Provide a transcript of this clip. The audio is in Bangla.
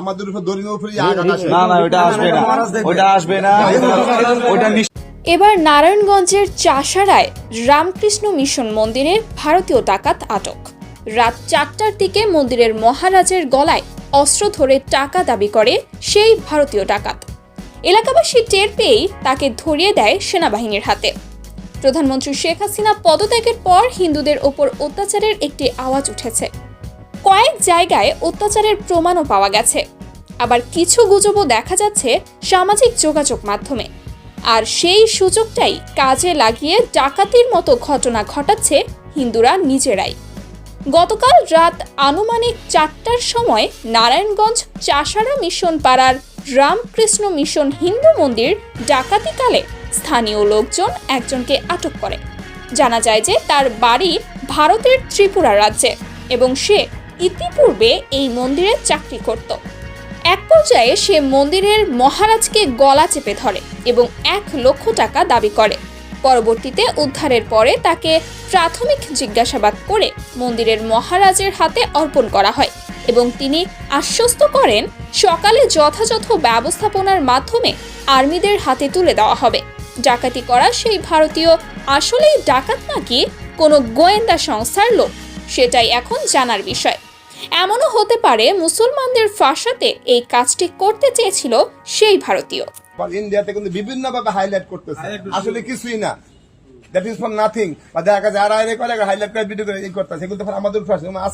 আমাদের উপর দরিনের উপরে আঘাত না না ওটা আসবে না। ওটা আসবে না। ওটা এবার নারায়ণগঞ্জের চাষারায় রামকৃষ্ণ মিশন মন্দিরে ভারতীয় ডাকাত আটক। রাত চারটার দিকে মন্দিরের মহারাজের গলায় অস্ত্র ধরে টাকা দাবি করে সেই ভারতীয় ডাকাত এলাকাবাসী টের পেয়েই তাকে ধরিয়ে দেয় সেনাবাহিনীর হাতে। প্রধানমন্ত্রী শেখ হাসিনা পদত্যাগের পর হিন্দুদের ওপর অত্যাচারের একটি আওয়াজ উঠেছে। কয়েক জায়গায় অত্যাচারের প্রমাণও পাওয়া গেছে। আবার কিছু গুজবও দেখা যাচ্ছে সামাজিক যোগাযোগ মাধ্যমে। আর সেই সুযোগটাই কাজে লাগিয়ে ডাকাতির মতো ঘটনা ঘটাচ্ছে হিন্দুরা নিজেরাই। গতকাল রাত আনুমানিক চারটার সময় নারায়ণগঞ্জ চাষারা মিশন পাড়ার রামকৃষ্ণ মিশন হিন্দু মন্দির ডাকাতিকালে স্থানীয় লোকজন একজনকে আটক করে। জানা যায় যে তার বাড়ি ভারতের ত্রিপুরা রাজ্যে এবং সে ইতিপূর্বে এই মন্দিরে চাকরি করত। এক পর্যায়ে সে মন্দিরের মহারাজকে গলা চেপে ধরে এবং এক লক্ষ টাকা দাবি করে। পরবর্তীতে উদ্ধারের পরে তাকে প্রাথমিক জিজ্ঞাসাবাদ করে মন্দিরের মহারাজের হাতে অর্পণ করা হয় এবং তিনি আশ্বস্ত করেন, সকালে যথাযথ ব্যবস্থাপনার মাধ্যমে আর্মিদের হাতে তুলে দেওয়া হবে। ডাকাতি করা সেই ভারতীয় আসলেই ডাকাত নাকি কোনো গোয়েন্দা সংস্থার লোক, সেটাই এখন জানার বিষয়। এমনও হতে পারে মুসলমানদের ফাঁসাতে এই কাজটি করতে চেয়েছিল সেই ভারতীয়। ইন্ডিয়াতে কিন্তু বিভিন্ন ভাবে হাইলাইট করতেছে। আসলে কিছুই না। দ্যাট ইজ ফর নাথিং বা দেখা যায়, আর আইরে করে হাইলাইট করে ভিডিও করে এই করতেছে? এগুলো তো আমাদের